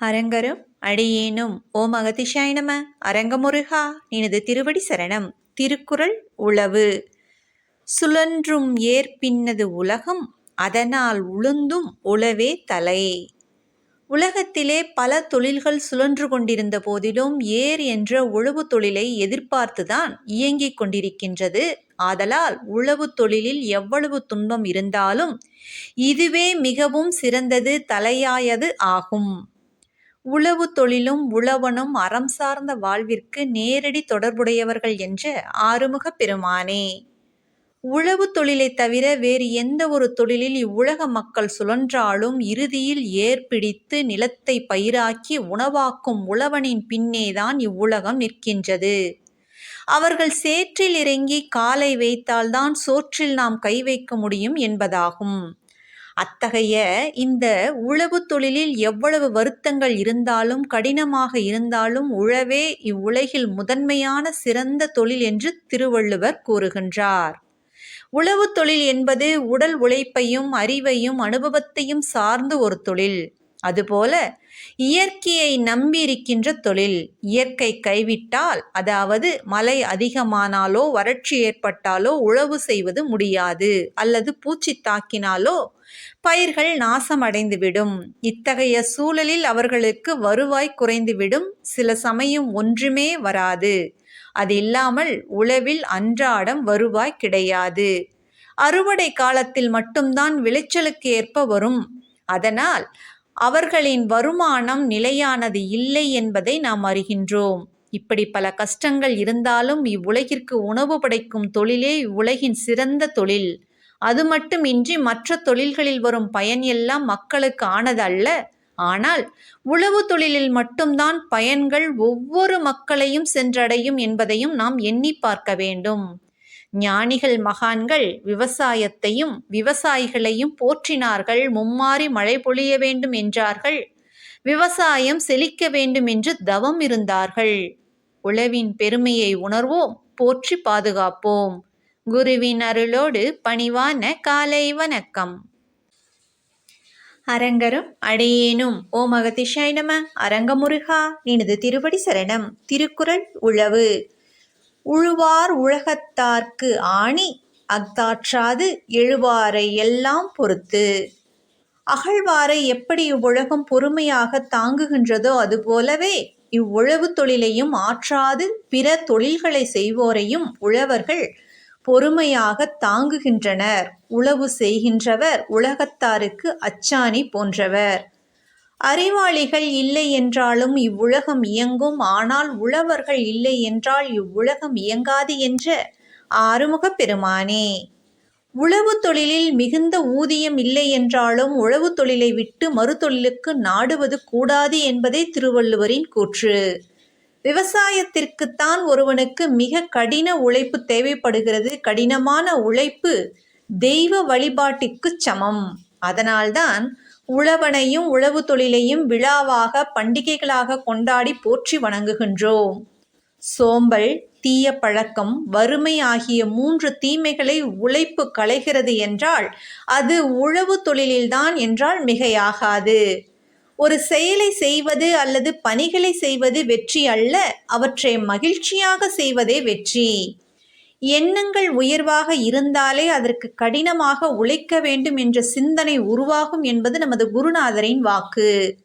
அரங்கரும் அடியேனும். ஓம் அகதிஷாய நம. அரங்கமுருகா நினது திருவடி சரணம். திருக்குறள் உளவு. சுழன்றும் ஏற்பின்னது உலகம் அதனால் உளுந்தும் உளவே தலை. உலகத்திலே பல தொழில்கள் சுழன்று கொண்டிருந்த போதிலும் ஏர் என்ற உழவு தொழிலை எதிர்பார்த்துதான் இயங்கிக் கொண்டிருக்கின்றது. ஆதலால் உழவு தொழிலில் எவ்வளவு துன்பம் இருந்தாலும் இதுவே மிகவும் சிறந்தது தலையாயது ஆகும். உழவு தொழிலும் உழவனும் அறம் சார்ந்த வாழ்விற்கு நேரடி தொடர்புடையவர்கள் என்ற ஆறுமுக பெருமானே. உழவு தொழிலை தவிர வேறு எந்த ஒரு தொழிலில் இவ்வுலக மக்கள் சுழன்றாலும் இறுதியில் ஏற்பிடித்து நிலத்தை பயிராக்கி உணவாக்கும் உழவனின் பின்னேதான் இவ்வுலகம் நிற்கின்றது. அவர்கள் சேற்றில் இறங்கி காலை வைத்தால்தான் சோற்றில் நாம் கை வைக்க முடியும் என்பதாகும். அத்தகைய இந்த உழவு தொழிலில் எவ்வளவு வருத்தங்கள் இருந்தாலும் கடினமாக இருந்தாலும் உழவே இவ்வுலகில் முதன்மையான சிறந்த தொழில் என்று திருவள்ளுவர் கூறுகின்றார். உழவு தொழில் என்பது உடல் உழைப்பையும் அறிவையும் அனுபவத்தையும் சார்ந்து ஒரு தொழில். அதுபோல இயற்கையை நம்பியிருக்கின்ற தொழில். இயற்கை கைவிட்டால் அதாவது மழை அதிகமானாலோ வறட்சி ஏற்பட்டாலோ உழவு செய்வது முடியாது. அல்லது பூச்சி தாக்கினாலோ பயிர்கள் நாசமடைந்துவிடும். இத்தகைய சூழலில் அவர்களுக்கு வருவாய் குறைந்துவிடும். சில சமயம் ஒன்றுமே வராது. அது இல்லாமல் உழவில் அன்றாடம் வருவாய் கிடையாது. அறுவடை காலத்தில் மட்டும்தான் விளைச்சலுக்கு ஏற்ப வரும். அதனால் அவர்களின் வருமானம் நிலையானது இல்லை என்பதை நாம் அறிகின்றோம். இப்படி பல கஷ்டங்கள் இருந்தாலும் இவ்வுலகிற்கு உணவு படைக்கும் தொழிலே இவ்வுலகின் சிறந்த தொழில். அது மட்டுமின்றி மற்ற தொழில்களில் வரும் பயன் எல்லாம் மக்களுக்கு ஆனதல்ல ஆனால் உழவு தொழிலில் மட்டும்தான் பயன்கள் ஒவ்வொரு மக்களையும் சென்றடையும் என்பதையும் நாம் எண்ணி பார்க்க வேண்டும். ஞானிகள் மகான்கள் விவசாயத்தையும் விவசாயிகளையும் போற்றினார்கள். மும்மாறி மழை பொழிய வேண்டும் என்றார்கள். விவசாயம் செழிக்க வேண்டும் என்று தவம் இருந்தார்கள். உழவின் பெருமையை உணர்வோம் போற்றி பாதுகாப்போம். குருவின் அருளோடு பணிவான காலை வணக்கம். அரங்கரும் அடையேனும். ஓ அகதிஷாய் நம. அரங்கமுருகா. நினது திருவடி சரணம். திருக்குறள் உழவு. உழுவார் உலகத்தார்க்கு ஆணி அத்தாற்றாது எழுவாரை எல்லாம் பொறுத்து. அகழ்வாரை எப்படி இவ்வுலகம் பொறுமையாக தாங்குகின்றதோ அதுபோலவே இவ்வுழவு தொழிலையும் ஆற்றாது பிற தொழில்களை செய்வோரையும் உழவர்கள் பொறுமையாக தாங்குகின்றனர். உழவு செய்கின்றவர் உலகத்தாருக்கு அச்சாணி போன்றவர். அறிவாளிகள் இல்லை என்றாலும் இவ்வுலகம் இயங்கும். ஆனால் உழவர்கள் இல்லை என்றால் இவ்வுலகம் இயங்காது என்ற ஆறுமுக பெருமானே. உழவு தொழிலில் மிகுந்த ஊதியம் இல்லை என்றாலும் உழவு தொழிலை விட்டு மறுதொழிலுக்கு நாடுவது கூடாது என்பதே திருவள்ளுவரின் கூற்று. விவசாயத்திற்குத்தான் ஒருவனுக்கு மிக கடின உழைப்பு தேவைப்படுகிறது. கடினமான உழைப்பு தெய்வ வழிபாட்டிற்கு சமம். அதனால்தான் உழவனையும் உழவு தொழிலையும் விழாவாக பண்டிகைகளாக கொண்டாடி போற்றி வணங்குகின்றோம். சோம்பல் தீய பழக்கம் வறுமை ஆகிய மூன்று தீமைகளை உழைப்பு களைகிறது என்றால் அது உழவு தொழிலில்தான் என்றால் மிகையாகாது. ஒரு செயலை செய்வது அல்லது பணிகளை செய்வது வெற்றி அல்ல அவற்றை மகிழ்ச்சியாக செய்வதே வெற்றி. எண்ணங்கள் உயர்வாக இருந்தாலே அதற்கு கடினமாக உழைக்க வேண்டும் என்ற சிந்தனை உருவாகும் என்பது நமது குருநாதரின் வாக்கு.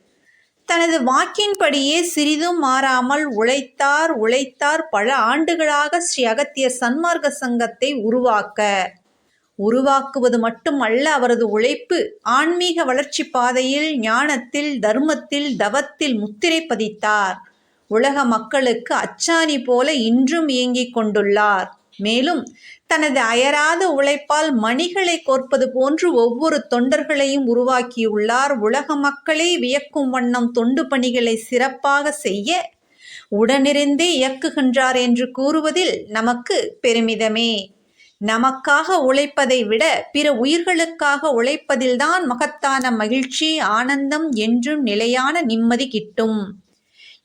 தனது வாக்கின்படியே சிறிதும் மாறாமல் உழைத்தார் உழைத்தார் பல ஆண்டுகளாக ஸ்ரீ அகத்தியர் சன்மார்க்க சங்கத்தை உருவாக்க. உருவாக்குவது மட்டுமல்ல அவரது உழைப்பு ஆன்மீக வளர்ச்சி பாதையில் ஞானத்தில் தர்மத்தில் தவத்தில் முத்திரை பதித்தார். உலக மக்களுக்கு அச்சாணி போல இன்றும் இயங்கிக் கொண்டுள்ளார். மேலும் தனது அயராத உழைப்பால் மணிகளை கோர்ப்பது போன்று ஒவ்வொரு தொண்டர்களையும் உருவாக்கியுள்ளார். உலக மக்களே வியக்கும் வண்ணம் தொண்டு பணிகளை சிறப்பாக செய்ய உடனிருந்தே இயக்குகின்றார் என்று கூறுவதில் நமக்கு பெருமிதமே. நமக்காக உழைப்பதை விட பிற உயிர்களுக்காக உழைப்பதில்தான் மகத்தான மகிழ்ச்சி ஆனந்தம் என்றும் நிலையான நிம்மதி கிட்டும்.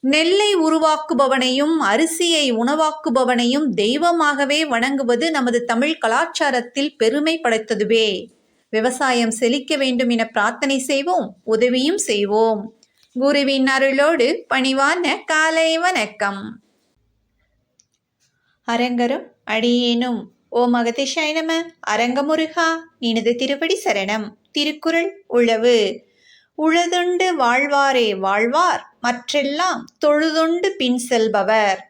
நெல்லை உருவாக்குபவனையும் அரிசியை உணவாக்குபவனையும் தெய்வமாகவே வணங்குவது நமது தமிழ் கலாச்சாரத்தில் பெருமை படைத்ததுவே. விவசாயம் செழிக்க வேண்டும் என பிரார்த்தனை செய்வோம் உதவியும் செய்வோம். குருவின் அருளோடு பணிவான காலை வணக்கம். அரங்கரும் அடியேனும். ஓ மகதிஷாய் நம. அரங்கமுருகா. நினது திருப்படி சரணம். திருக்குறள் உழவு. உழுதுண்டு வாழ்வாரே வாழ்வார் மற்றெல்லாம் தொழுதுண்டு பின் செல்பவர்.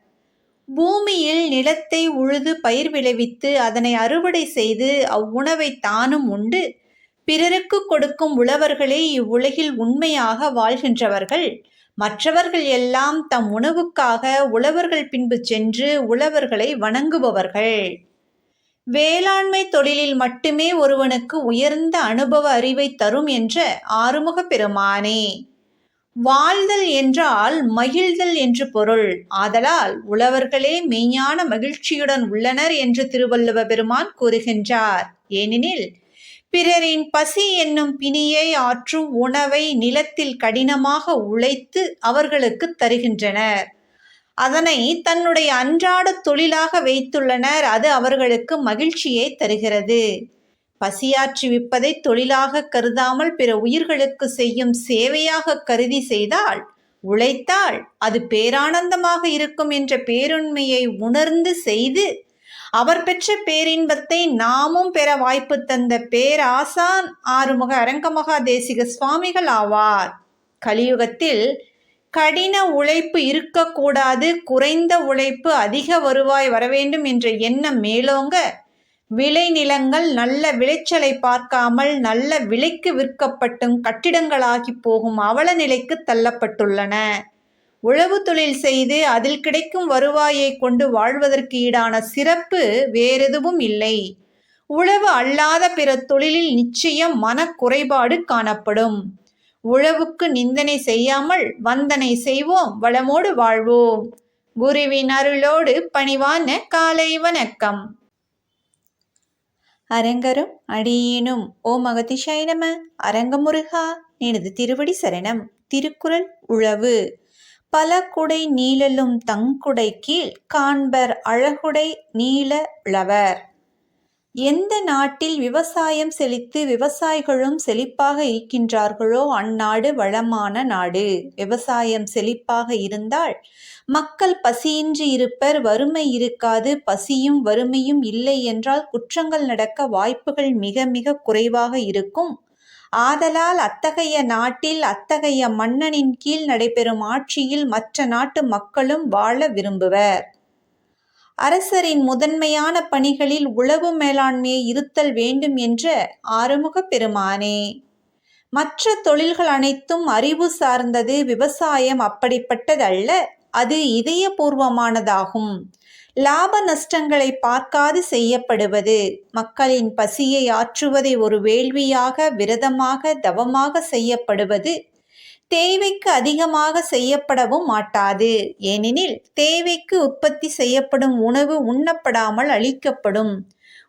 பூமியில் நிலத்தை உழுது பயிர் விளைவித்து அதனை அறுவடை செய்து அவ்வுணவை தானும் உண்டு. பிறருக்கு கொடுக்கும் உழவர்களே இவ்வுலகில் உண்மையாக வாழ்கின்றவர்கள். மற்றவர்கள் எல்லாம் தம் உணவுக்காக உழவர்கள் பின்பு சென்று உழவர்களை வணங்குபவர்கள். வேளாண்மை தொழிலில் மட்டுமே ஒருவனுக்கு உயர்ந்த அனுபவ அறிவை தரும் என்ற ஆறுமுக பெருமானே. வாழ்தல் என்றால் மகிழ்தல் என்று பொருள். ஆதலால் உழவர்களே மெய்ஞான மகிழ்ச்சியுடன் உள்ளனர் என்று திருவள்ளுவ பெருமான் கூறுகின்றார். ஏனெனில் பிறரின் பசி என்னும் பிணியை ஆற்றும் உணவை நிலத்தில் கடினமாக உழைத்து அவர்களுக்கு தருகின்றனர். அதனை தன்னுடைய அன்றாட தொழிலாக வைத்துள்ளனர். அது அவர்களுக்கு மகிழ்ச்சியை தருகிறது. பசியாற்றி விற்பதை தொழிலாக கருதாமல் பிற உயிர்களுக்கு செய்யும் சேவையாக கருதி செய்தால் உழைத்தால் அது பேரானந்தமாக இருக்கும் என்ற பேருண்மையை உணர்ந்து செய்து அவர் பெற்ற பேரின்பத்தை நாமும் பெற வாய்ப்பு தந்த பேராசான் ஆறுமுக அரங்கமகா தேசிக சுவாமிகள் ஆவார். கலியுகத்தில் கடின உழைப்பு இருக்கக்கூடாது குறைந்த உழைப்பு அதிக வருவாய் வரவேண்டும் என்ற எண்ணம் மேலோங்க. விளைநிலங்கள் நல்ல விளைச்சலை பார்க்காமல் நல்ல விலைக்கு விற்கப்பட்டும் கட்டிடங்களாகி போகும் அவல நிலைக்கு தள்ளப்பட்டுள்ளன. உழவு தொழில் செய்து அதில் கிடைக்கும் வருவாயை கொண்டு வாழ்வதற்கு ஈடான சிறப்பு வேறெதுவும் இல்லை. உழவு அல்லாத பிற தொழிலில் நிச்சயம் மனக்குறைபாடு காணப்படும். உழவுக்கு நிந்தனை செய்யாமல் வந்தனை செய்வோம் வளமோடு வாழ்வோம். குருவின் அருளோடு பணிவான காலை வணக்கம். அரங்கரும் அடியேனும் ஓ மகதிஷாய் நம அரங்கமுருகா எனது திருவடி சரணம் திருக்குறள் உழவு. பல குடை நீழலும் தங்குடை கீழ் காண்பர் அழகுடை நீல உழவர். எந்த நாட்டில் விவசாயம் செழித்து விவசாயிகளும் செழிப்பாக இருக்கின்றார்களோ அந்நாடு வளமான நாடு. விவசாயம் செழிப்பாக இருந்தால் மக்கள் பசியின்றி இருப்பர் வறுமை இருக்காது பசியும் வறுமையும் இல்லை என்றால் குற்றங்கள் நடக்க வாய்ப்புகள் மிக மிக குறைவாக இருக்கும். ஆதலால் அத்தகைய நாட்டில் அத்தகைய மன்னனின் கீழ் நடைபெறும் ஆட்சியில் மற்ற நாட்டு மக்களும் வாழ விரும்புவர். அரசரின் முதன்மையான பணிகளில் உளவு மேலாண்மையை இருத்தல் வேண்டும் என்ற ஆறுமுக பெருமானே. மற்ற தொழில்கள் அனைத்தும் அறிவு சார்ந்தது விவசாயம் அப்படிப்பட்டதல்ல அது இதயபூர்வமானதாகும். லாப நஷ்டங்களை பார்க்காது செய்யப்படுவது மக்களின் பசியை ஆற்றுவதை ஒரு வேள்வியாக விரதமாக தவமாக செய்யப்படுவது தேவைக்கு அதிகமாக செய்யப்படவும் மாட்டாது. ஏனெனில் தேவைக்கு உற்பத்தி செய்யப்படும் உணவு உண்ணப்படாமல் அழிக்கப்படும்.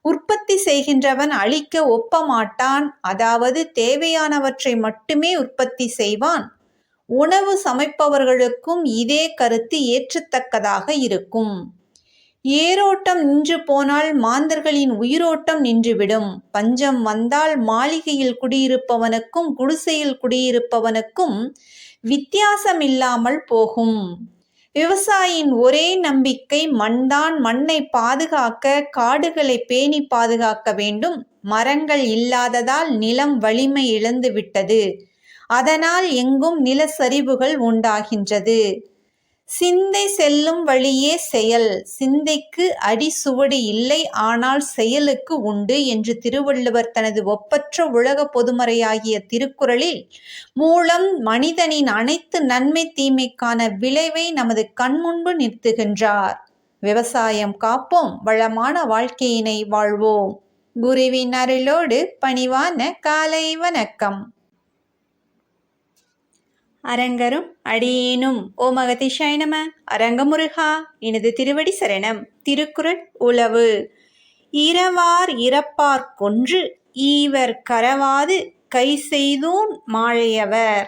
உற்பத்தி செய்கின்றவன் அழிக்க ஒப்ப மாட்டான் அதாவது தேவையானவற்றை மட்டுமே உற்பத்தி செய்வான். உணவு சமைப்பவர்களுக்கும் இதே கருத்து ஏற்றத்தக்கதாக இருக்கும். ஏரோட்டம் நின்று போனால் மாந்தர்களின் உயிரோட்டம் நின்றுவிடும். பஞ்சம் வந்தால் மாளிகையில் குடியிருப்பவனுக்கும் குடிசையில் குடியிருப்பவனுக்கும் வித்தியாசம் இல்லாமல் போகும். விவசாயியின் ஒரே நம்பிக்கை மண்தான் மண்ணை பாதுகாக்க காடுகளை பேணி பாதுகாக்க வேண்டும். மரங்கள் இல்லாததால் நிலம் வலிமை இழந்துவிட்டது. அதனால் எங்கும் நிலச்சரிவுகள் உண்டாகின்றது. சிந்தை செல்லும் வழியே செயல். சிந்தைக்கு அடி சுவடு இல்லை ஆனால் செயலுக்கு உண்டு என்று திருவள்ளுவர் தனது ஒப்பற்ற உலக பொதுமறையாகிய திருக்குறளில் மூலம் மனிதனின் அனைத்து நன்மை தீமைக்கான விளைவை நமது கண்முன்பு நிறுத்துகின்றார். விவசாயம் காப்போம் வளமான வாழ்க்கையினை வாழ்வோம். குருவின் அருளோடு பணிவான காலை வணக்கம். அரங்கரும் அடியேனும். ஓ மகதிஷாய் நம. அரங்கமுருகா எனது திருவடி சரணம். திருக்குறள் உளவு. இரவார் இறப்பார் கொன்று ஈவர் கரவாது கை செய்தூன் மாழையவர்.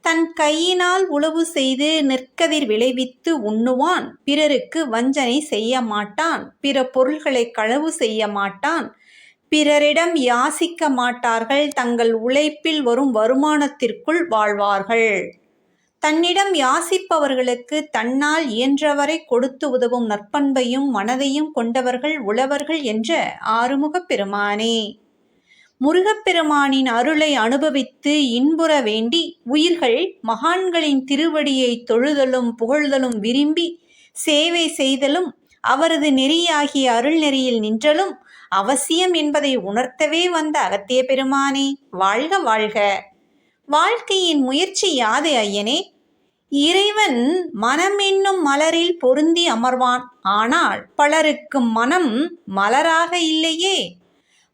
தன் கையினால் உழவு செய்து நெற்கதிர் விளைவித்து உண்ணுவான். பிறருக்கு வஞ்சனை செய்ய மாட்டான். பிற பொருள்களை களவு செய்ய மாட்டான். பிறரிடம் யாசிக்க மாட்டார்கள் தங்கள் உழைப்பில் வரும் வருமானத்திற்குள் வாழ்வார்கள். தன்னிடம் யாசிப்பவர்களுக்கு தன்னால் இயன்றவரை கொடுத்து உதவும் நற்பண்பையும் மனதையும் கொண்டவர்கள் உழவர்கள் என்ற ஆறுமுகப் பெருமானே. முருகப்பெருமானின் அருளை அனுபவித்து இன்புற வேண்டி உயிர்கள் மகான்களின் திருவடியை தொழுதலும் புகழ்தலும் விரும்பி சேவை செய்தலும் அவரது நெறியாகிய அருள் நெறியில் நின்றலும் அவசியம் என்பதை உணர்த்தவே வந்த அகத்திய பெருமானே வாழ்க வாழ்க. வாழ்க்கையின் முயற்சி யாது ஐயனே? இறைவன் மனம் என்னும் மலரில் பொருந்தி அமர்வான். ஆனால் பலருக்கு மனம் மலராக இல்லையே.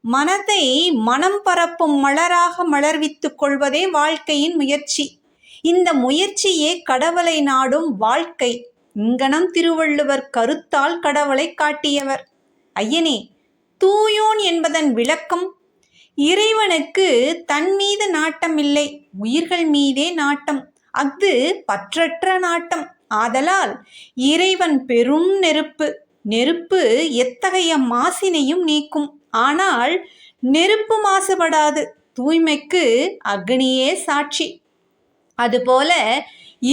மனதை மனம் பரப்பும் மலராக மலர்வித்துக் கொள்வதே வாழ்க்கையின் முயற்சி. இந்த முயற்சியே கடவுளை நாடும் வாழ்க்கை. இங்கனம் திருவள்ளுவர் கருத்தால் கடவுளை காட்டியவர். ஐயனே தூயோன் என்பதன் விளக்கம் இறைவனுக்கு தன் மீது நாட்டம் இல்லை உயிர்கள் மீதே நாட்டம். அஃது பற்றற்ற நாட்டம். ஆதலால் இறைவன் பெரும் நெருப்பு. நெருப்பு எத்தகைய மாசினையும் நீக்கும். ஆனால் நெருப்பு மாசுபடாது. தூய்மைக்கு அக்னியே சாட்சி. அதுபோல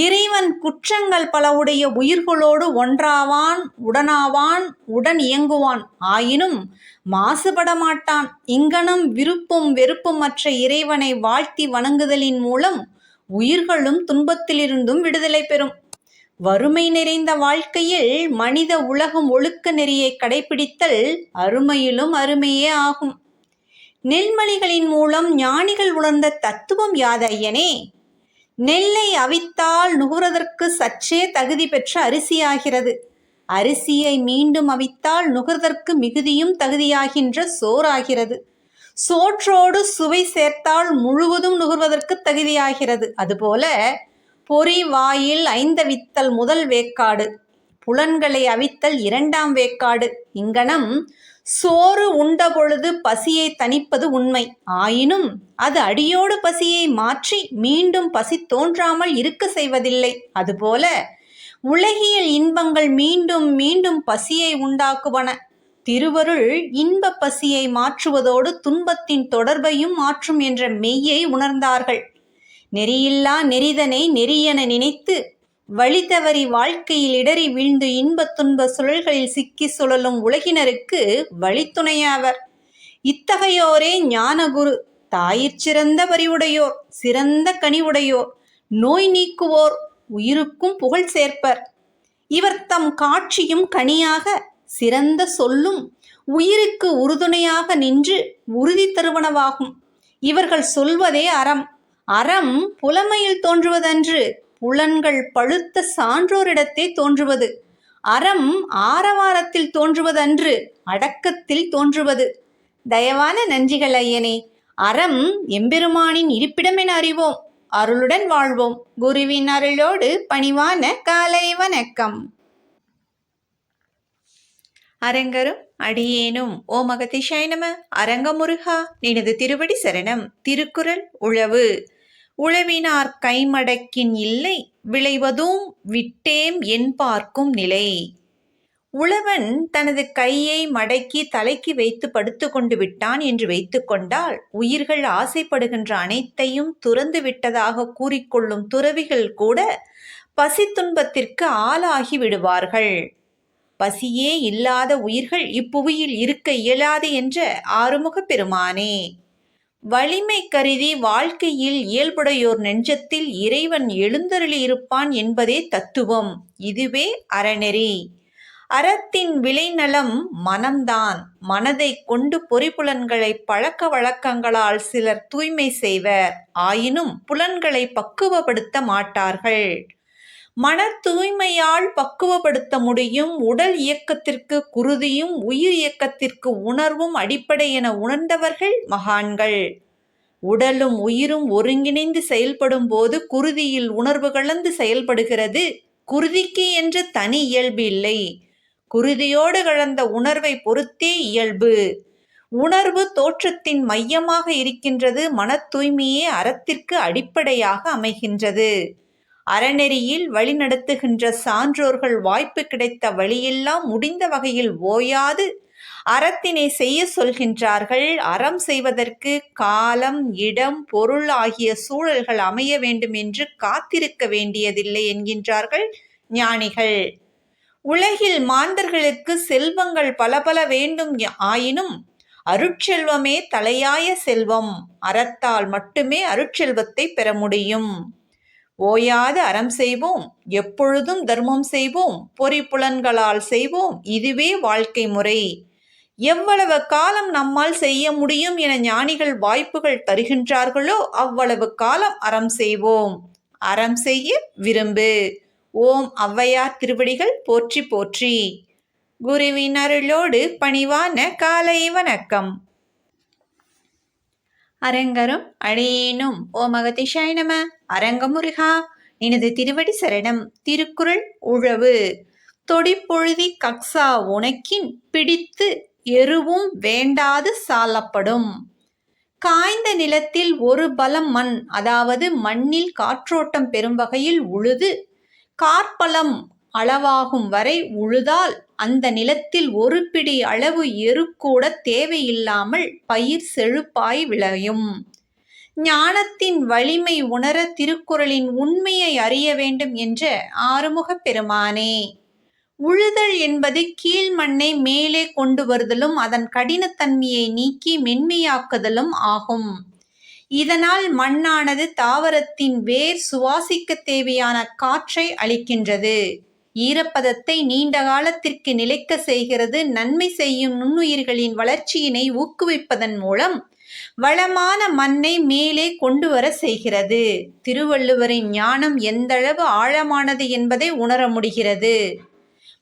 இறைவன் குற்றங்கள் பலவுடைய உயிர்களோடு ஒன்றாவான் உடனாவான் உடன் இயங்குவான். ஆயினும் மாசுபட மாட்டான் இங்கனம் விருப்பும் வெறுப்பும் மற்ற இறைவனை வாழ்த்தி வணங்குதலின் மூலம் உயிர்களும் துன்பத்திலிருந்தும் விடுதலை பெறும். வறுமை நிறைந்த வாழ்க்கையில் மனித உலகம் ஒழுக்க நெறியை கடைபிடித்தல் அருமையிலும் அருமையே ஆகும். நெல்மணிகளின் மூலம் ஞானிகள் உணர்ந்த தத்துவம் யாதையனே நெல்லை அவித்தால் நுகர்வதற்கு சற்றே தகுதி பெற்ற அரிசியாகிறது. அரிசியை மீண்டும் அவித்தால் நுகர்தற்கு மிகுதியும் தகுதியாகின்ற சோறாகிறது. சோற்றோடு சுவை சேர்த்தால் முழுவதும் நுகர்வதற்கு தகுதியாகிறது. அதுபோல பொறி வாயில் ஐந்தவித்தல் முதல் வேக்காடு புலன்களை அவித்தல் இரண்டாம் வேக்காடு இங்கனம் சோறு உண்ட பொழுது பசியை தணிப்பது உண்மை. ஆயினும் அது அடியோடு பசியை மாற்றி மீண்டும் பசி தோன்றாமல் இருக்க செய்வதில்லை. அதுபோல உலகியல் இன்பங்கள் மீண்டும் மீண்டும் பசியை உண்டாக்குவன. திருவருள் இன்ப பசியை மாற்றுவதோடு துன்பத்தின் தொடர்பையும் மாற்றும் என்ற மெய்யை உணர்ந்தார்கள். நெறியில்லா நெறிதனை நெறியென நினைத்து வழி தவறி வாழ்க்கையில் இடறி வீழ்ந்து இன்பத் துன்ப சுழல்களில் சிக்கி சுழலும் உலகினருக்கு வழித்துணையாவர். இத்தகையோரே ஞானகுரு தாயிற் சிறந்த பரிவுடையோர் சிறந்த கனிவுடையோர் நோய் நீக்குவோர் உயிருக்கும் புகழ் சேர்ப்பர். இவர் தம் காட்சியும் கனியாக சிறந்த சொல்லும் உயிருக்கு உறுதுணையாக நின்று உறுதி தருவனவாகும். இவர்கள் சொல்வதே அறம். அறம் புலமையில் தோன்றுவதன்று புலன்கள் பழுத்த சான்றோரிடத்தே தோன்றுவது. அறம் ஆரவாரத்தில் தோன்றுவதன்று அடக்கத்தில் தோன்றுவது. தயவான நன்றிகள் ஐயனே அறம் எம்பெருமானின் இருப்பிடம் என அறிவோம். அருளுடன் வாழ்வோம். குருவின் அருளோடு பணிவான காலை வணக்கம். அரங்கரும் அடியேனும் ஓ மகதிஷாய் நம. அரங்கமுருகா நினது திருவடி சரணம். திருக்குறள் உழவு. உழவினார் கைமடக்கின் இல்லை விளைவதும் விட்டேம் என் பார்க்கும் நிலை. உழவன் தனது கையை மடக்கி தலைக்கு வைத்து படுத்து கொண்டு விட்டான் என்று வைத்துக்கொண்டால் உயிர்கள் ஆசைப்படுகின்ற அனைத்தையும் துறந்து விட்டதாக கூறிக்கொள்ளும் துறவிகள் கூட பசி துன்பத்திற்கு ஆளாகி விடுவார்கள். பசியே இல்லாத உயிர்கள் இப்புவியில் இருக்க இயலாது என்ற ஆறுமுக பெருமானே. வலிமை கருதி வாழ்க்கையில் இயல்புடையோர் நெஞ்சத்தில் இறைவன் எழுந்தருளி இருப்பான் என்பதே தத்துவம். இதுவே அறநெறி. அறத்தின் விளைநலம் மனம்தான். மனதை கொண்டு பொறிப்புலன்களை பழக்க வழக்கங்களால் சிலர் தூய்மை செய்வர். ஆயினும் புலன்களை பக்குவப்படுத்த மாட்டார்கள். மன தூய்மையால் பக்குவப்படுத்த முடியும். உடல் இயக்கத்திற்கு குருதியும் உயிர் இயக்கத்திற்கு உணர்வும் அடிப்படை என உணர்ந்தவர்கள் மகான்கள். உடலும் உயிரும் ஒருங்கிணைந்து செயல்படும் போது குருதியில் உணர்வு கலந்து செயல்படுகிறது. குருதிக்கு என்று தனி இயல்பு இல்லை. குருதியோடு கலந்த உணர்வை பொறுத்தே இயல்பு. உணர்வு தோற்றத்தின் மையமாக இருக்கின்றது. மன தூய்மையே அறத்திற்கு அடிப்படையாக அமைகின்றது. அறநெறியில் வழிநடத்துகின்ற சான்றோர்கள் வாய்ப்பு கிடைத்த வழியெல்லாம் முடிந்த வகையில் ஓயாது அறத்தினை செய்ய சொல்கின்றார்கள். அறம் செய்வதற்கு காலம் இடம் பொருள் ஆகிய சூழல்கள் அமைய வேண்டும் என்று காத்திருக்க வேண்டியதில்லை என்கின்றார்கள் ஞானிகள். உலகில் மாந்தர்களுக்கு செல்வங்கள் பல பல வேண்டும் ஆயினும் அருட்செல்வமே தலையாய செல்வம். அறத்தால் மட்டுமே அருட்செல்வத்தை பெற முடியும். ஓயாது அறம் செய்வோம் எப்பொழுதும் தர்மம் செய்வோம் பொறி புலன்களால் செய்வோம் இதுவே வாழ்க்கை முறை. எவ்வளவு காலம் நம்மால் செய்ய முடியும் என ஞானிகள் வாய்ப்புகள் தருகின்றார்களோ அவ்வளவு காலம் அறம் செய்வோம். அறம் செய்ய விரும்பு. ஓம் ஔவையார் திருவடிகள் போற்றி போற்றி. குருவின் அருளோடு பணிவான காலை வணக்கம். அரங்கரும் அடியேனும் ஓ மகதிஷாய் நம. அரங்கமுருகா எனது திருவடி சரணம். திருக்குறள் உழவு. தொடிப்பொழுதி கக்ஸா உனக்கின் பிடித்து எருவும் வேண்டாது சாலப்படும். காய்ந்த நிலத்தில் ஒரு பலம் மண் அதாவது மண்ணில் காற்றோட்டம் பெறும் வகையில் உழுது காற்பலம் அளவாகும் வரை உழுதால் அந்த நிலத்தில் ஒரு பிடி அளவு எருக்கூட தேவையில்லாமல் பயிர் செழுப்பாய் விளையும். ஞானத்தின் வலிமை உணர திருக்குறளின் உண்மையை அறிய வேண்டும் என்ற ஆறுமுகப் பெருமானே. உழுதல் என்பது கீழ் மண்ணை மேலே கொண்டு வருதலும் அதன் கடினத்தன்மையை நீக்கி மென்மையாக்குதலும் ஆகும். இதனால் மண்ணானது தாவரத்தின் வேர் சுவாசிக்க தேவையான காற்றை அளிக்கின்றது. ஈரப்பதத்தை நீண்ட காலத்திற்கு நிலைக்க செய்கிறது நன்மை செய்யும் நுண்ணுயிர்களின் வளர்ச்சியினை ஊக்குவிப்பதன் மூலம் வளமான மண்ணை மேலே கொண்டு வர செய்கிறது. திருவள்ளுவரின் ஞானம் எந்தளவு ஆழமானது என்பதை உணர முடிகிறது.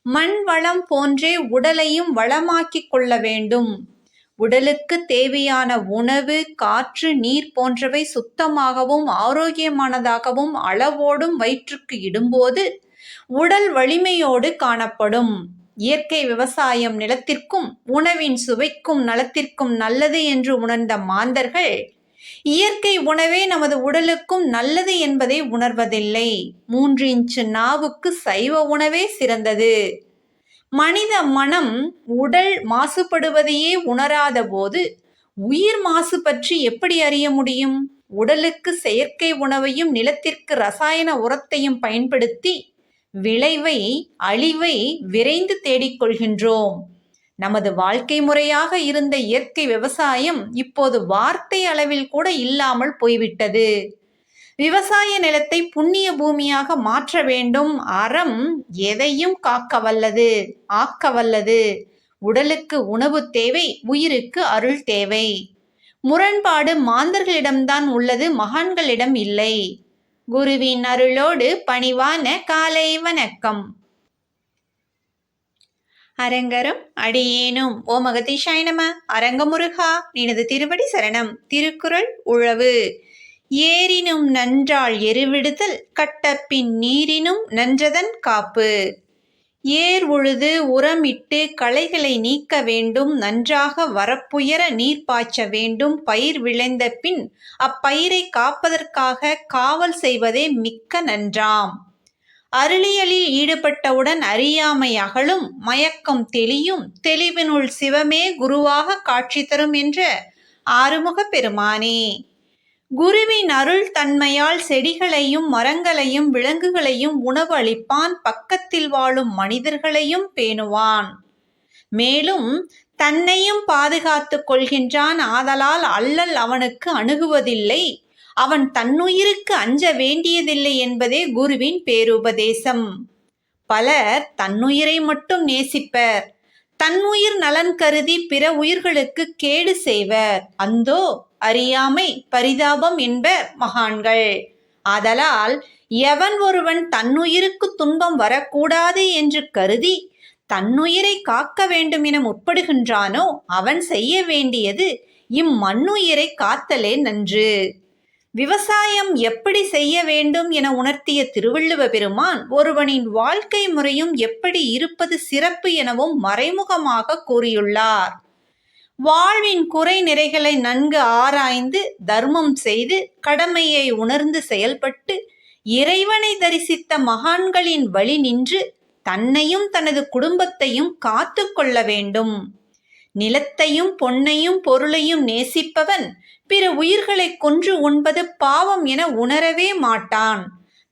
மண் வளம் போன்றே உடலையும் வளமாக்கிக் கொள்ள வேண்டும். உடலுக்கு தேவையான உணவு காற்று நீர் போன்றவை சுத்தமாகவும் ஆரோக்கியமானதாகவும் அளவோடும் வயிற்றுக்கு இடும்போது உடல் வலிமையோடு காணப்படும். இயற்கை விவசாயம் நிலத்திற்கும் உணவின் சுவைக்கும் நலத்திற்கும் நல்லது என்று உணர்ந்த மாந்தர்கள் இயற்கை உணவே நமது உடலுக்கும் நல்லது என்பதை உணர்வதில்லை. மூன்று இன்ச்சு நாவுக்கு சைவ உணவே சிறந்தது. மனித மனம் உடல் மாசுபடுவதையே உணராத போது உயிர் மாசு பற்றி எப்படி அறிய முடியும்? உடலுக்கு செயற்கை உணவையும் நிலத்திற்கு ரசாயன உரத்தையும் பயன்படுத்தி விளைவை அழிவை விரைந்து தேடிக்கொள்கின்றோம் நமது வாழ்க்கை முறையாக இருந்த இயற்கை விவசாயம் இப்போது வார்த்தை அளவில் கூட இல்லாமல் போய்விட்டது. விவசாய நிலத்தை புண்ணிய பூமியாக மாற்ற வேண்டும். அறம் எதையும் காக்க வல்லது ஆக்க வல்லது உடலுக்கு உணவு தேவை உயிருக்கு அருள் தேவை. முரண்பாடு மாந்தர்களிடம்தான் உள்ளது மகான்களிடம் இல்லை. குருவின் அருளோடு பணிவான காலை வணக்கம். அரங்கரும் அடியேனும். ஓ மகதீஷாய் நம. அரங்கமுருகா நினது திருவடி சரணம். திருக்குறள் உழவு. ஏரினும் நன்றாள் எருவிடுதல் கட்டப்பின் நீரினும் நன்றதன் காப்பு. ஏர் உழுது உரமிட்டு களைகளை நீக்க வேண்டும் நன்றாக வரப்புயர நீர் பாய்ச்ச வேண்டும் பயிர் விளைந்த பின் அப்பயிரை காப்பதற்காக காவல் செய்வதே மிக்க நன்றாம். அருளியலில் ஈடுபட்டவுடன் அறியாமை அகலும் மயக்கம் தெளியும் தெளிவினுள் சிவமே குருவாக காட்சி தரும் என்ற ஆறுமுக பெருமானே. குருவின் அருள் தன்மையால் செடிகளையும் மரங்களையும் விலங்குகளையும் உணவு அளிப்பான். பக்கத்தில் வாழும் மனிதர்களையும் பேணுவான். மேலும் தன்னையும் பாதுகாத்து கொள்கின்றான். ஆதலால் அல்லல் அவனுக்கு அணுகுவதில்லை. அவன் தன்னுயிருக்கு அஞ்ச வேண்டியதில்லை என்பதே குருவின் பேருபதேசம். பலர் தன்னுயிரை மட்டும் நேசிப்பர். தன்னுயிர் நலன் கருதி பிற உயிர்களுக்கு கேடு செய்வர். அந்தோ அறியாமை பரிதாபம் என்பர் மகான்கள். ஆதலால் எவன் ஒருவன் தன்னுயிருக்கு துன்பம் வரக்கூடாது என்று கருதி தன்னுயிரை காக்க வேண்டும் என முற்படுகின்றானோ அவன் செய்ய வேண்டியது இம்மண்ணுயிரை காத்தலே நன்று. விவசாயம் எப்படி செய்ய வேண்டும் என உணர்த்திய திருவள்ளுவ பெருமான் ஒருவனின் வாழ்க்கை முறையும் எப்படி இருப்பது சிறப்பு எனவும் மறைமுகமாக கூறியுள்ளார். வாழ்வின் குறை நிறைகளை நன்கு ஆராய்ந்து தர்மம் செய்து கடமையை உணர்ந்து செயல்பட்டு இறைவனை தரிசித்த மகான்களின் வழி நின்று தன்னையும் தனது குடும்பத்தையும் காத்து கொள்ள வேண்டும். நிலத்தையும் பொன்னையும் பொருளையும் நேசிப்பவன் பிற உயிர்களை கொன்று உண்பது பாவம் என உணரவே மாட்டான்.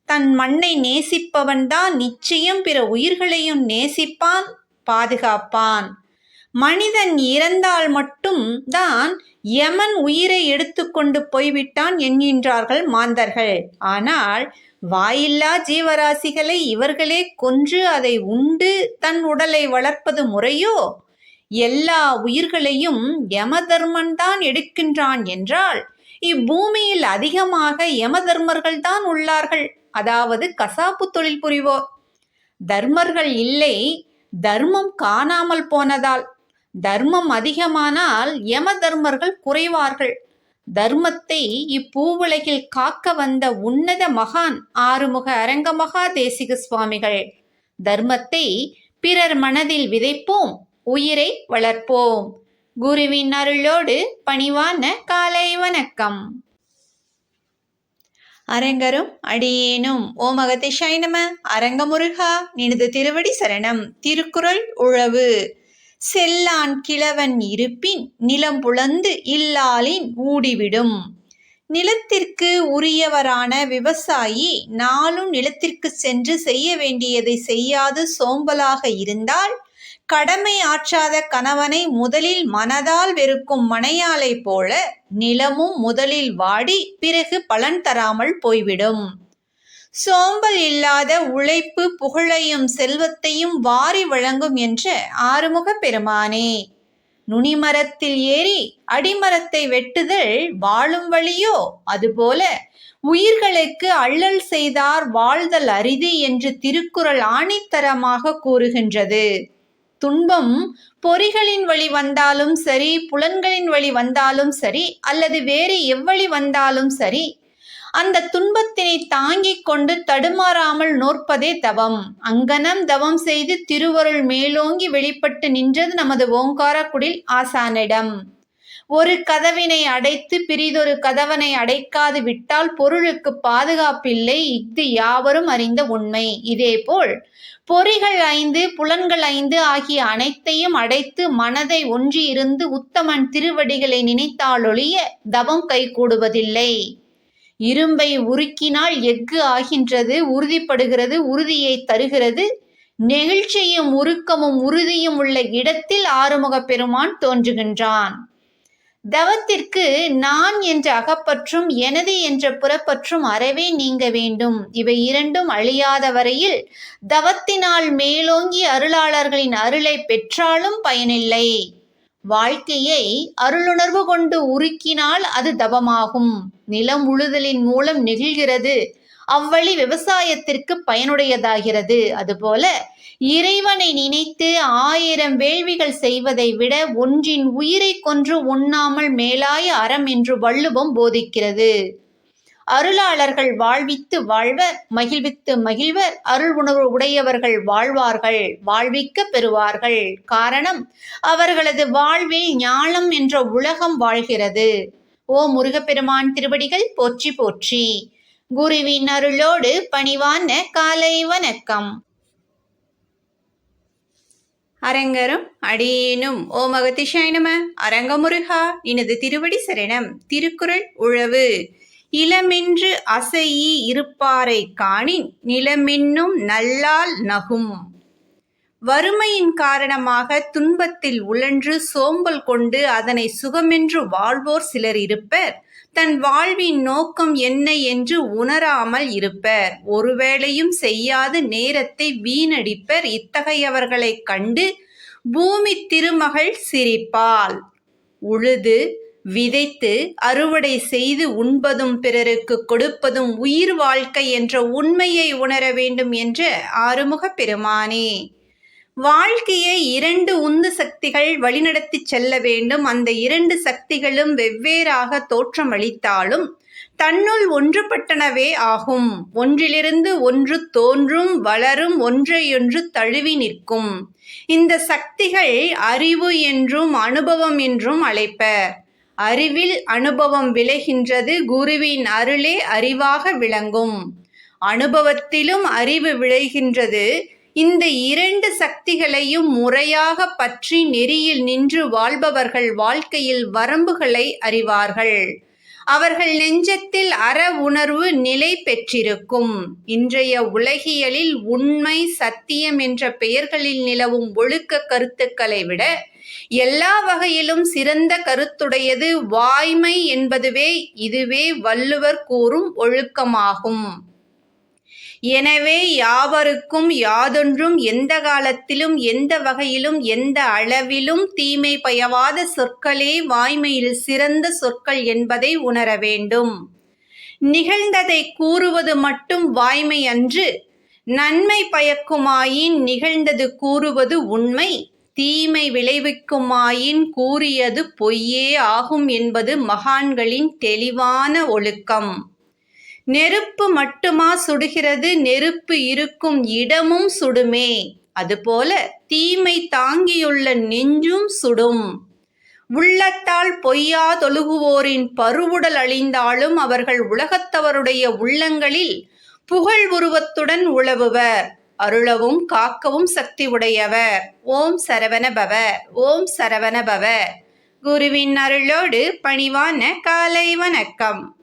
தன் மண்ணை நேசிப்பவன்தான் நிச்சயம் பிற உயிர்களையும் நேசிப்பான் பாதுகாப்பான். மனிதன் இறந்தால் மட்டும் தான் யமன் உயிரை எடுத்துக்கொண்டு போய்விட்டான் என்கின்றார்கள் மாந்தர்கள். ஆனால் வாயில்லா ஜீவராசிகளை இவர்களே கொன்று அதை உண்டு தன் உடலை வளர்ப்பது முறையோ? எல்லா உயிர்களையும் யமதர்மன் தான் எடுக்கின்றான் என்றால் இப்பூமியில் அதிகமாக யமதர்மர்கள் தான் உள்ளார்கள். அதாவது கசாப்பு தொழில் புரிவோர் தர்மர்கள் இல்லை தர்மம் காணாமல் போனதால். தர்மம் அதிகமானால் யம தர்மர்கள் குறைவார்கள். தர்மத்தை இப்பூவுலகில் காக்க வந்த உன்னத மகான் ஆறுமுக அரங்கமகா தேசிக சுவாமிகள். தர்மத்தை பிறர் மனதில் விதைப்போம் உயிரை வளர்ப்போம். குருவின் அருளோடு பணிவான காலை வணக்கம். அரங்கரும் அடியேனும். ஓமகதிஷாய் நம. அரங்கமுருகா நினது திருவடி சரணம். திருக்குறள் உழவு. செல்லான் கிழவன் இருப்பின் நிலம் புலந்து இல்லாலின் ஊடிவிடும். நிலத்திற்கு உரியவரான விவசாயி நாளும் நிலத்திற்கு சென்று செய்ய வேண்டியதை செய்யாது சோம்பலாக இருந்தால் கடமை ஆற்றாத கணவனை முதலில் மனதால் வெறுக்கும் மனையாளை போல நிலமும் முதலில் வாடி பிறகு பலன் தராமல் போய்விடும். சோம்பல் இல்லாத உழைப்பு புகழையும் செல்வத்தையும் வாரி வழங்கும் என்ற ஆறுமுக பெருமானே. நுனிமரத்தில் ஏறி அடிமரத்தை வெட்டுதல் வாழும் வழியோ? அதுபோல உயிர்களுக்கு அள்ளல் செய்தார் வாழ்தல் அரிது என்று திருக்குறள் ஆணித்தரமாக கூறுகின்றது. துன்பம் பொறிகளின் வழி வந்தாலும் சரி புலன்களின் வழி வந்தாலும் சரி அல்லது வேறு எவ்வழி வந்தாலும் சரி அந்த துன்பத்தினை தாங்கிக் கொண்டு தடுமாறாமல் நோற்பதே தவம். அங்கனம் தவம் செய்து திருவருள் மேலோங்கி வெளிப்பட்டு நின்றது நமது ஓங்காரக்குடில் ஆசானிடம். ஒரு கதவினை அடைத்து பிரிதொரு கதவனை அடைக்காது விட்டால் பொருளுக்கு பாதுகாப்பில்லை. இஃது யாவரும் அறிந்த உண்மை. இதேபோல் பொறிகள் ஐந்து புலன்கள் ஐந்து ஆகிய அனைத்தையும் அடைத்து மனதை ஒன்றியிருந்து உத்தமன் திருவடிகளை நினைத்தாலொழிய தவம் கைகூடுவதில்லை. இரும்பை உருக்கினால் எஃகு ஆகின்றது உறுதிப்படுகிறது உறுதியை தருகிறது. நெகிழ்ச்சியும் உருக்கமும் உறுதியும் உள்ள இடத்தில் ஆறுமுக பெருமான் தோன்றுகின்றான். தவத்திற்கு நான் என்ற அகப்பற்றும் எனது என்ற புறப்பற்றும் அறவே நீங்க வேண்டும். இவை இரண்டும் அழியாத வரையில் தவத்தினால் மேலோங்கி அருளாளர்களின் அருளை பெற்றாலும் பயனில்லை. வாழ்க்கையை அருளுணர்வு கொண்டு உருக்கினால் அது தவமாகும். நிலம் உழுதலின் மூலம் நெகிழ்கிறது. அவ்வழி விவசாயத்திற்கு பயனுடையதாகிறது. அதுபோல இறைவனை நினைத்து ஆயிரம் வேள்விகள் செய்வதை விட ஒன்றின் உயிரை கொன்று உண்ணாமல் மேலாய அறம் என்று வள்ளுவம் போதிக்கிறது. அருளாளர்கள் வாழ்வித்து வாழ்வர் மகிழ்வித்து மகிழ்வர் அருள் உணர்வு உடையவர்கள் வாழ்வார்கள் வாழ்விக்க பெறுவார்கள். காரணம் அவர்களது வாழ்வில் ஞானம் என்ற உலகம் வாழ்கிறது. ஓ முருகப்பெருமான் திருவடிகள் போற்றி போற்றி. குருவின் அருளோடு பணிவான காலை வணக்கம். அரங்கரும் அடியேனும். ஓ மகதிஷாய் நம. அரங்கமுருகா. இனது திருவடி சரணம். திருக்குறள் உழவு. இளமென்று அசையி இருப்பாரை காணின் நிலமென்னும் நல்லால் நகும். வறுமையின் காரணமாக துன்பத்தில் உழன்று சோம்பல் கொண்டு அதனை சுகமென்று வாழ்வோர் சிலர் இருப்பர். தன் வாழ்வின் நோக்கம் என்ன என்று உணராமல் இருப்பர். ஒருவேளையும் செய்யாது நேரத்தை வீணடிப்பர். இத்தகையவர்களைக் கண்டு பூமி திருமகள் சிரிப்பாள். உழுது விதைத்து அறுவடை செய்து உண்பதும் பிறருக்கு கொடுப்பதும் உயிர் வாழ்க்கை என்ற உண்மையை உணர வேண்டும் என்ற ஆறுமுக பெருமானே. வாழ்க்கையை இரண்டு உந்து சக்திகள் வழிநடத்தி செல்ல வேண்டும். அந்த இரண்டு சக்திகளும் வெவ்வேறாக தோற்றமளித்தாலும் தன்னுள் ஒன்றுபட்டனவே ஆகும். ஒன்றிலிருந்து ஒன்று தோன்றும் வளரும் ஒன்றையொன்று தழுவி நிற்கும். இந்த சக்திகள் அறிவு என்றும் அனுபவம் என்றும் அழைப்பர். அறிவில் அனுபவம் விளைகின்றது குருவின் அருளே அறிவாக விளங்கும். அனுபவத்திலும் அறிவு விளைகின்றது. இந்த இரண்டு சக்திகளையும் முறையாக பற்றி நெறியில் நின்று வாழ்பவர்கள் வாழ்க்கையில் வரம்புகளை அறிவார்கள். அவர்கள் நெஞ்சத்தில் அற உணர்வு நிலை பெற்றிருக்கும். இன்றைய உலகியலில் உண்மை சத்தியம் என்ற பெயர்களில் நிலவும் ஒழுக்க கருத்துக்களை விட எல்லா வகையிலும் சிறந்த கருத்துடையது வாய்மை என்பதுவே இதுவே வள்ளுவர் கூறும் ஒழுக்கமாகும். எனவே யாவருக்கும் யாதொன்றும் எந்த காலத்திலும் எந்த வகையிலும் எந்த அளவிலும் தீமை பயவாத சொற்களே வாய்மையில் சிறந்த சொற்கள் என்பதை உணர வேண்டும். நிகழ்ந்ததை கூறுவது மட்டும் வாய்மை அன்று நன்மை பயக்குமாயின் நிகழ்ந்தது கூறுவது உண்மை. தீமை விளைவிக்குமாயின் கூறியது பொய்யே ஆகும் என்பது மகான்களின் தெளிவான ஒழுக்கம். நெருப்பு மட்டுமா சுடுகிறது நெருப்பு இருக்கும் இடமும் சுடுமே. அதுபோல தீமை தாங்கியுள்ள நெஞ்சும் சுடும். உள்ளத்தால் பொய்யா தொழுகுவோரின் பருவுடல் அழிந்தாலும் அவர்கள் உலகத்தவருடைய உள்ளங்களில் புகழ் உருவத்துடன் உழவுவர். அருளவும் காக்கவும் சக்தி உடையவர் ஓம் சரவண பவ ஓம் சரவண பவ குருவின் அருளோடு பணிவான காலை வணக்கம்.